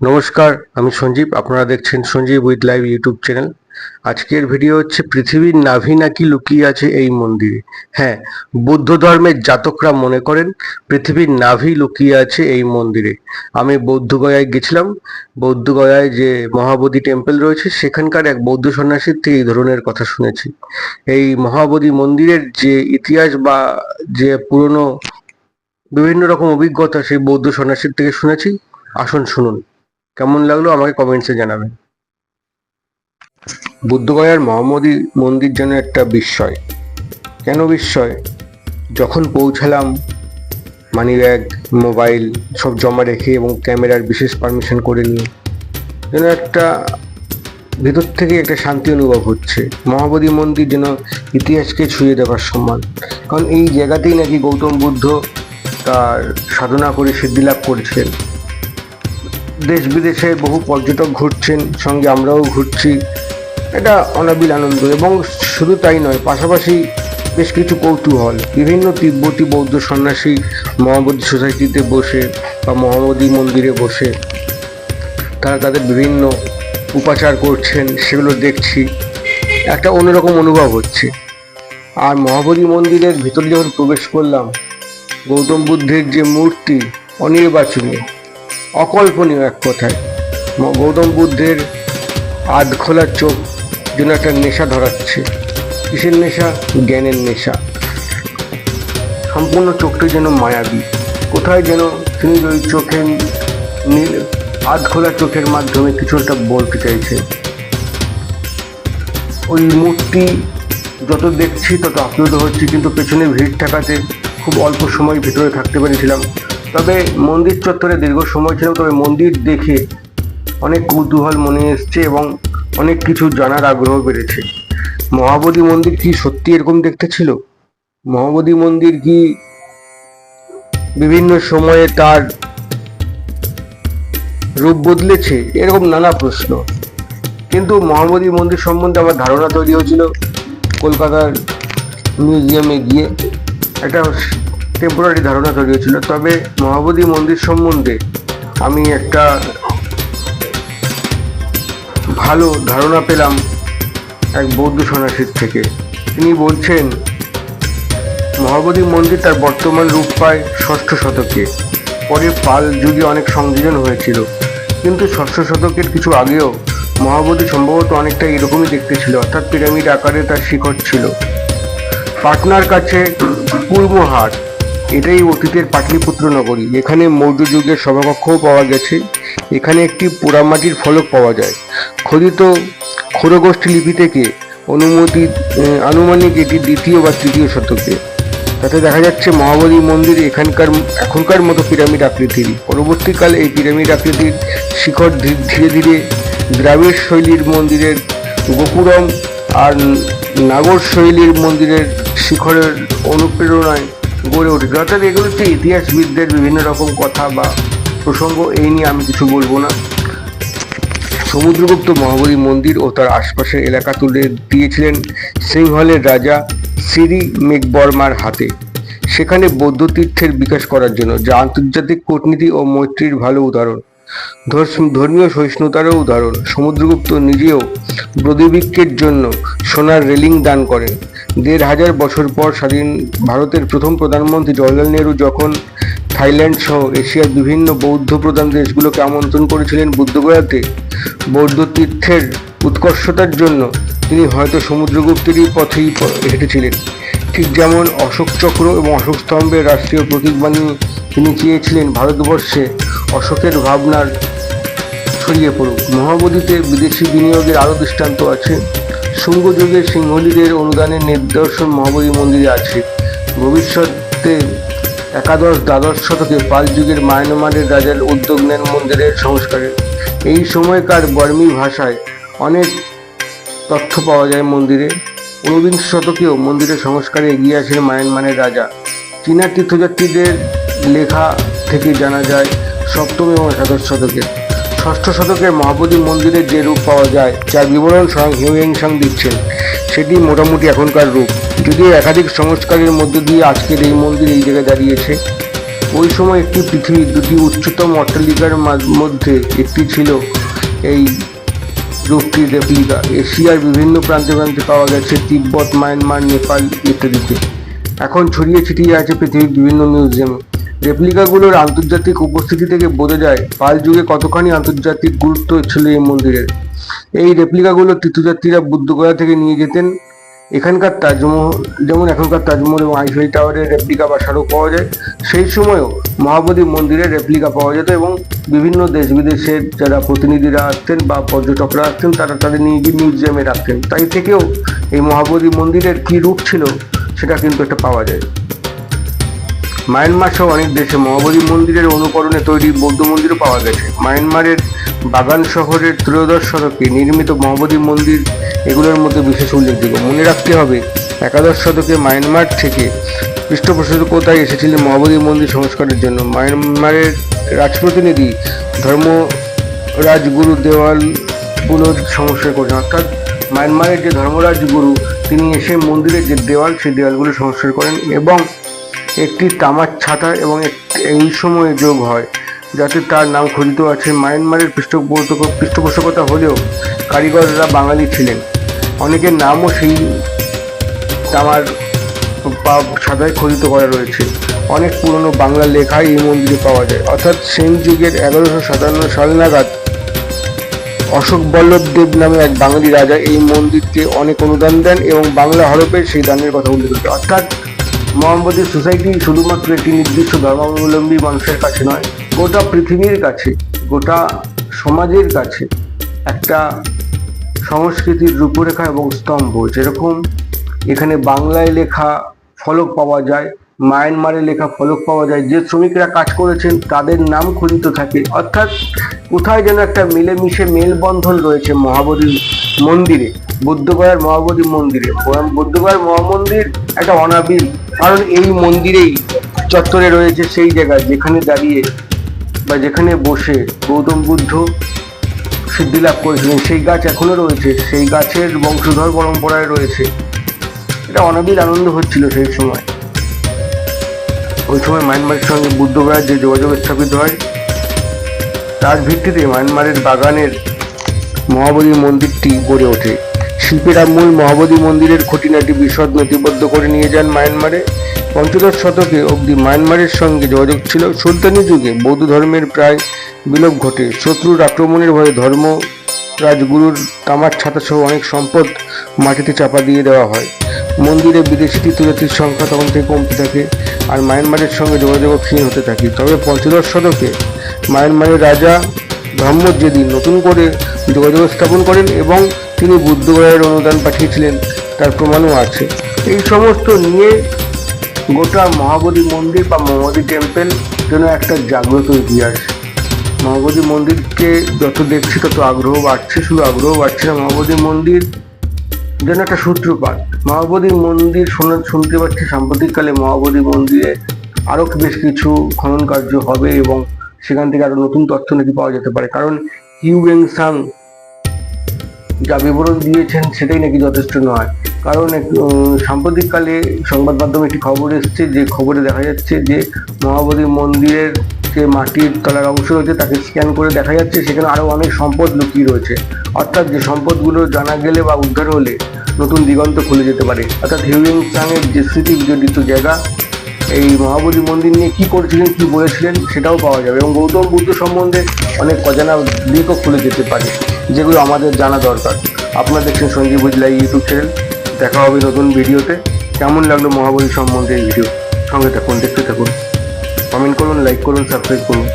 নমস্কার, আমি সঞ্জীব। আপনারা দেখছেন Sanjeev with live YouTube channel. আজকের ভিডিও হচ্ছে পৃথিবীর নাভি নাকি লুকিয়ে আছে এই মন্দিরে। হ্যাঁ বৌদ্ধ ধর্মের জাতকরা মনে করেন পৃথিবীর নাভি লুকিয়ে আছে এই মন্দিরে। আমি বৌদ্ধগয়ায় গেছিলাম। বৌদ্ধগয়ায় যে মহাবোধি টেম্পল রয়েছে, সেখানকার এক বৌদ্ধ সন্ন্যাসীর থেকে এই ধরনের কথা শুনেছি। এই মহাবোধি মন্দিরের যে ইতিহাস বা যে পুরনো বিভিন্ন রকম অভিজ্ঞতা সেই বৌদ্ধ সন্ন্যাসীর থেকে শুনেছি। আসুন শুনুন। কেমন লাগল আমাকে কমেন্টসে জানাবেন। বুদ্ধগয়ার মহামোদী মন্দির যেন একটা বিস্ময়। কেন বিস্ময়? যখন পৌঁছালাম মানি ব্যাগ মোবাইল সব জমা রেখে এবং ক্যামেরার বিশেষ পারমিশন করে নিয়ে, যেন একটা ভিতর থেকে একটা শান্তি অনুভব হচ্ছে। মহাবোধি মন্দির যেন ইতিহাসকে ছুঁয়ে দেওয়ার সম্মান। কারণ এই জায়গাতেই নাকি গৌতম বুদ্ধ তার সাধনা করে সিদ্ধি লাভ করেছিলেন দেশ বিদেশে বহু পর্যটক ঘুরছেন, সঙ্গে আমরাও ঘুরছি। এটা অনাবিল আনন্দ এবং শুধু তাই নয়, পাশাপাশি বেশ কিছু কৌতূহল। বিভিন্ন তিব্বতী বৌদ্ধ সন্ন্যাসী মহাবোধি সোসাইটিতে বসে বা মহাবোধি মন্দিরে বসে তারা তাদের বিভিন্ন উপাচার করছেন, সেগুলো দেখছি। একটা অন্যরকম অনুভব হচ্ছে। আর মহাবোধি মন্দিরের ভিতরে যখন প্রবেশ করলাম, গৌতম বুদ্ধের যে মূর্তি, অনির্বাচনীয়। অকল্পনীয় এক কথায়। গৌতম বুদ্ধের আধ খোলা চোখ যেন একটা নেশা ধরাচ্ছে। কিসের নেশা? জ্ঞানের নেশা। সম্পূর্ণ চোখটি যেন মায়াবী। কোথায় যেন তিনি ওই চোখে নীল আধ খোলা চোখের মাধ্যমে কিছু একটা বলতে চাইছে। ওই মূর্তি যত দেখছি তত আপ্লুত হচ্ছি, কিন্তু পেছনে ভিড় থাকাতে খুব অল্প সময় ভিতরে থাকতে পেরেছিলাম। তবে মন্দির চত্বরে দীর্ঘ সময় ছিল তবে মন্দির দেখে অনেক কৌতূহল মনে এসছে এবং অনেক কিছু জানার আগ্রহ বেড়েছে। মহাবোধি মন্দির কি সত্যি এরকম দেখতে ছিল? মহাবোধি মন্দির কি বিভিন্ন সময়ে তার রূপ বদলেছে? এরকম নানা প্রশ্ন। কিন্তু মহাবোধি মন্দির সম্বন্ধে আমার ধারণা তৈরি হয়েছিল, কলকাতার মিউজিয়ামে গিয়ে। একটা টেম্পোরারি ধারণা তৈরি হয়েছিল। তবে মহাবোধি মন্দির সম্বন্ধে আমি একটা ভালো ধারণা পেলাম এক বৌদ্ধ সন্ন্যাসীর থেকে। তিনি বলছেন, মহাবোধি মন্দির তার বর্তমান রূপ পায় ষষ্ঠ শতকে। পরে পাল যুগে অনেক সংযোজন হয়েছিল। কিন্তু ষষ্ঠ শতকের কিছু আগেও মহাবোধি সম্ভবত অনেকটা এরকমই দেখতে ছিল, অর্থাৎ পিরামিড আকারে তার শিখর ছিল। পাটনার কাছে পূর্বহাট এটাই অতীতের পাটলিপুত্র নগরী। এখানে মৌর্য যুগের সভাকক্ষও পাওয়া গেছে। এখানে একটি পোড়ামাটির ফলক পাওয়া যায়। খোদিত খোরগোষ্ঠী লিপি থেকে অনুমতি আনুমানিক এটি দ্বিতীয় বা তৃতীয় শতকে। তাতে দেখা যাচ্ছে মহাবলী মন্দির এখানকার, এখনকার মতো পিরামিড আকৃতির। পরবর্তীকালে এই পিরামিড আকৃতির শিখর ধীরে ধীরে দ্রাবিড় শৈলীর মন্দিরের গোপুরম আর নাগর শৈলীর মন্দিরের শিখরের অনুপ্রেরণায় গড়ে উঠেছে। অর্থাৎ এগুলো হচ্ছে ইতিহাসবিদদের বিভিন্ন রকম কথা বা প্রসঙ্গ, এই নিয়ে আমি কিছু বলব না। সমুদ্রগুপ্ত মহাবলী মন্দির ও তার আশপাশের এলাকা তুলে দিয়েছিলেন সিংহলের রাজা সিরি মেঘবর্মার হাতে। সেখানে বৌদ্ধ তীর্থের বিকাশ করার জন্য, যা আন্তর্জাতিক কূটনীতি ও মৈত্রীর ভালো উদাহরণ। ধর্মীয় সহিষ্ণুতারও উদাহরণ। সমুদ্রগুপ্ত নিজেও ব্রদিবিক্ষের জন্য সোনার রেলিং দান করেন। দেড় হাজার বছর পর স্বাধীন ভারতের প্রথম প্রধানমন্ত্রী জওয়াহরলাল নেহরু যখন থাইল্যান্ড সহ এশিয়ার বিভিন্ন বৌদ্ধ প্রধান দেশগুলোকে আমন্ত্রণ করেছিলেন বুদ্ধগয়াতে, বৌদ্ধ তীর্থের উৎকর্ষতার জন্য তিনি হয়তো সমুদ্রগুপ্তেরই পথেই হেঁটেছিলেন। ঠিক যেমন অশোক চক্র এবং অশোক স্তম্ভের রাষ্ট্রীয় প্রতীক বানিয়ে তিনি চেয়েছিলেন ভারতবর্ষে অশোকের ভাবনার ছড়িয়ে পড়ুক। মহাবোধিতে বিদেশি বিনিয়োগের আরও দৃষ্টান্ত আছে। শুঙ্গ যুগের সিংহলীদের অনুদানের নিদর্শন মহাবোধি মন্দিরে আছে। ভবিষ্যতে একাদশ, দ্বাদশ শতকে পাল যুগের মায়ানমারের রাজার উদ্যোগ নেন মন্দিরের সংস্কারে। এই সময়কার বর্মী ভাষায় অনেক তথ্য পাওয়া যায় মন্দিরে। ঊনবিংশ শতকেও মন্দিরের সংস্কারে এগিয়ে আসেন মায়ানমারের রাজা। চীনা তীর্থযাত্রীদের লেখা থেকে জানা যায় সপ্তম এবং একাদশ শতকে। ষষ্ঠ শতকের মহাবোধি মন্দিরের যে রূপ পাওয়া যায়, যার বিবরণ স্বয়ং হিউয়েংসাং দিচ্ছেন, সেটি মোটামুটি এখনকার রূপ। যদিও একাধিক সংস্কারের মধ্য দিয়ে আজকের এই মন্দির এই জায়গায় দাঁড়িয়েছে। ওই সময় একটি পৃথিবীর দুটি উচ্চতম অট্টালিকার মধ্যে একটি ছিল এই রূপটির রেপ্লিকা। এশিয়ার বিভিন্ন প্রান্তে প্রান্তে পাওয়া গেছে তিব্বত, মায়ানমার, নেপাল ইত্যাদিতে। এখন ছড়িয়ে ছিটিয়ে আছে পৃথিবীর বিভিন্ন মিউজিয়ামে রেপ্লিকাগুলোর আন্তর্জাতিক উপস্থিতি থেকে বোঝা যায়, পাল যুগে কতখানি আন্তর্জাতিক গুরুত্ব ছিল এই মন্দিরের। এই রেপ্লিকাগুলো তীর্থযাত্রীরা বুদ্ধগয়া থেকে নিয়ে যেতেন। এখানকার তাজমহল, যেমন এখনকার তাজমহল এবং আইফেল টাওয়ারের রেপ্লিকা বা স্মারক পাওয়া যায়, সেই সময়ও মহাবোধি মন্দিরের রেপ্লিকা পাওয়া যেত এবং বিভিন্ন দেশ বিদেশের যারা প্রতিনিধিরা আসতেন বা পর্যটকরা আসতেন, তারা তাদের নিয়ে গিয়ে মিউজিয়ামে রাখতেন। তাই থেকেও এই মহাবোধি মন্দিরের কী রূপ ছিল, সেটা কিন্তু একটা পাওয়া যায়। মায়ানমার সহ অনেক দেশে মহাবোধি মন্দিরের অনুকরণে তৈরি বৌদ্ধ মন্দিরও পাওয়া গেছে। মায়ানমারের বাগান শহরের ত্রয়োদশ শতকে নির্মিত মহাবোধি মন্দির এগুলোর মধ্যে বিশেষ উল্লেখযোগ্য। মনে রাখতে হবে, একাদশ শতকে মায়ানমার থেকে পৃষ্ঠপোষকতায় এসেছিলেন মহাবোধি মন্দির সংস্কারের জন্য? মায়ানমারের রাজপ্রতিনিধি ধর্ম রাজগুরু দেওয়াল দেওয়ালগুলো সংস্কার করেছেন। অর্থাৎ মায়ানমারের যে ধর্মরাজ গুরু তিনি এসে মন্দিরের যে দেওয়াল, সেই দেওয়ালগুলো সংস্কার করেন এবং একটি তামার ছাতা এবং এই সময়ে যোগ হয়, যাতে তার নাম খোদিত আছে। মায়ানমারের পৃষ্ঠপোষক, পৃষ্ঠপোষকতা হলেও কারিগররা বাঙালি ছিলেন। অনেকের নামও সেই তামার বা ছাতায় খোদিত করা রয়েছে। অনেক পুরনো বাংলা লেখাই এই মন্দিরে পাওয়া যায়। অর্থাৎ সেন যুগের এগারোশো সাতান্ন সাল নাগাদ অশোক বল্লভ দেব নামে এক বাঙালি রাজা এই মন্দিরকে অনেক অনুদান দেন এবং বাংলা হরপে সেই দানের কথা উল্লেখ করেছে অর্থাৎ মোহাম্মদী সোসাইটি শুধুমাত্র একটি নির্দিষ্ট ধর্মাবলম্বী মানুষের কাছে নয়, গোটা পৃথিবীর কাছে, গোটা সমাজের কাছে একটা সংস্কৃতির রূপরেখা এবং স্তম্ভ। যেরকম এখানে বাংলায় লেখা ফলক পাওয়া যায়, মায়ানমারে লেখা ফলক পাওয়া যায়, যে শ্রমিকরা কাজ করেছেন তাদের নাম খোদিত থাকে। অর্থাৎ কোথায় যেন একটা মিলেমিশে মেলবন্ধন রয়েছে মহাবোধি মন্দিরে, বুদ্ধগয়ার মহাবোধি মন্দিরে। বুদ্ধগয়ার মহামন্দির একটা অনাবিল কারণ এই মন্দিরেই চত্বরে রয়েছে সেই জায়গা যেখানে দাঁড়িয়ে বা যেখানে বসে গৌতম বুদ্ধ সিদ্ধি লাভ করেছিলেন। সেই গাছ এখনও রয়েছে, সেই গাছের বংশধর পরম্পরায় রয়েছে। এটা অনাবিল আনন্দ হচ্ছিল সেই সময়। ওই সময় মায়ানমারের সঙ্গে বুদ্ধগয়ার যে যোগাযোগ স্থাপিত হয়, তার ভিত্তিতে মায়ানমারের বাগানের মহাবোধি মন্দিরটি গড়ে ওঠে। শিল্পীরা মূল মহাবোধি মন্দিরের খুঁটিনাটি বিশদ নথিবদ্ধ করে নিয়ে যান মায়ানমারে। পঞ্চদশ শতকে অবধি মায়ানমারের সঙ্গে যোগাযোগ ছিল। সুলতানি যুগে বৌদ্ধ ধর্মের প্রায় বিলোপ ঘটে। শত্রুর আক্রমণের ভয়ে ধর্ম রাজগুরুর তামার ছাতা সহ অনেক সম্পদ মাটিতে চাপা দিয়ে দেওয়া হয়। মন্দিরে বিদেশি তীর্থযাত্রীর সংখ্যা তখন থেকে কমতে থাকে আর মায়ানমারের সঙ্গে যোগাযোগ ক্ষীণ হতে থাকে। তবে পঞ্চদশ শতকে মায়ানমারের রাজা ধর্মজেদি নতুন করে যোগাযোগ স্থাপন করেন এবং তিনি বুদ্ধগয়ের অনুদান পাঠিয়েছিলেন, তার প্রমাণও আছে। এই সমস্ত নিয়ে গোটা মহাবোধি মন্দির বা মহাবোধি টেম্পল যেন একটা জাগ্রত ইতিহাস। মহাবোধি মন্দিরকে যত দেখছি তত আগ্রহ বাড়ছে, শুধু আগ্রহ বাড়ছে না মহাবোধি মন্দির যেন একটা সূত্রপাত। মহাবোধি মন্দির শোনা, শুনতে পাচ্ছি সাম্প্রতিককালে মহাবোধি মন্দিরে আরও বেশ কিছু খনন কার্য হবে এবং সেখান থেকে আরও নতুন তথ্য নাকি পাওয়া যেতে পারে। কারণ হিউয়েং সাং যা বিবরণ দিয়েছেন সেটাই নাকি যথেষ্ট নয়। কারণ সাম্প্রতিককালে সংবাদ মাধ্যমে একটি খবর এসেছে যে, খবরে দেখা যাচ্ছে যে মহাবোধি মন্দিরের যে মাটির তলার অংশ রয়েছে তাকে স্ক্যান করে দেখা যাচ্ছে, সেখানে আরও অনেক সম্পদ লুকিয়ে রয়েছে। অর্থাৎ যে সম্পদগুলো জানা গেলে বা উদ্ধার হলে নতুন দিগন্ত খুলে যেতে পারে। অর্থাৎ হিউয়েং সাংয়ের যে স্মৃতি বিজড়িত জায়গা, এই মহাবোধি মন্দির নিয়ে কী করেছিলেন, কী বলেছিলেন, সেটাও পাওয়া যাবে এবং গৌতম বুদ্ধ সম্বন্ধে অনেক অজানা দিকও খুলে যেতে পারে। যেগুলো আমাদের জানা দরকার। আপনারা দেখছেন সঞ্জীব বুঝলাই ইউটিউব চ্যানেল দেখা হবে নতুন ভিডিওতে। কেমন লাগল মহাবলী সম্বন্ধে এই ভিডিও? সঙ্গে থাকুন, দেখতে থাকুন। কমেন্ট করুন লাইক করুন সাবস্ক্রাইব করুন।